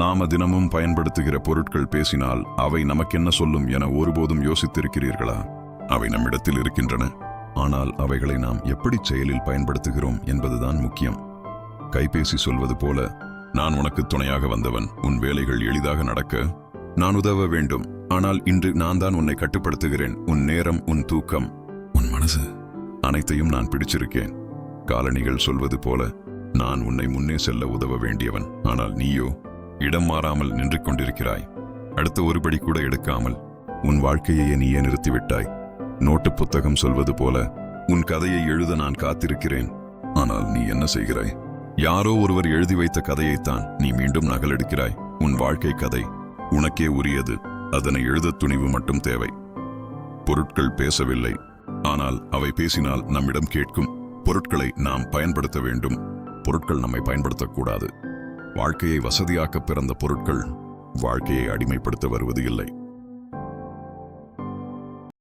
நாம தினமும் பயன்படுத்துகிற பொருட்கள் பேசினால் அவை நமக்கென்ன சொல்லும் என ஒருபோதும் யோசித்திருக்கிறீர்களா? அவை நம்மிடத்தில் இருக்கின்றன. ஆனால் அவைகளை நாம் எப்படி செயலில் பயன்படுத்துகிறோம் என்பதுதான் முக்கியம். கைபேசி சொல்வது போல நான் உனக்கு துணையாக வந்தவன் உன் வேலைகள் எளிதாக நடக்க நான் உதவ வேண்டும். ஆனால் இன்று நான் தான் உன்னை கட்டுப்படுத்துகிறேன். உன் நேரம் உன் தூக்கம் உன் மனசு அனைத்தையும் நான் பிடிச்சிருக்கேன். காலணிகள் சொல்வது போல நான் உன்னை முன்னே செல்ல உதவ வேண்டியவன். ஆனால் நீயோ இடம் மாறாமல் நின்று கொண்டிருக்கிறாய். அடுத்த ஒருபடி கூட எடுக்காமல் உன் வாழ்க்கையை நீயே நிறுத்திவிட்டாய். நோட்டு புத்தகம் சொல்வது போல உன் கதையை எழுத நான் காத்திருக்கிறேன். ஆனால் நீ என்ன செய்கிறாய்? யாரோ ஒருவர் எழுதி வைத்த கதையைத்தான் நீ மீண்டும் நகலெடுக்கிறாய். உன் வாழ்க்கை கதை உனக்கே உரியது. அதனை எழுதத் துணிவு மட்டும் தேவை. பொருட்கள் பேசவில்லை. ஆனால் அவை பேசினால் நம்மிடம் கேட்கும் பொருட்களை நாம் பயன்படுத்த வேண்டும். பொருட்கள் நம்மை பயன்படுத்தக்கூடாது. வாழ்க்கையை வசதியாக்க பிறந்த பொருட்கள் வாழ்க்கையை அடிமைப்படுத்த வருவது இல்லை.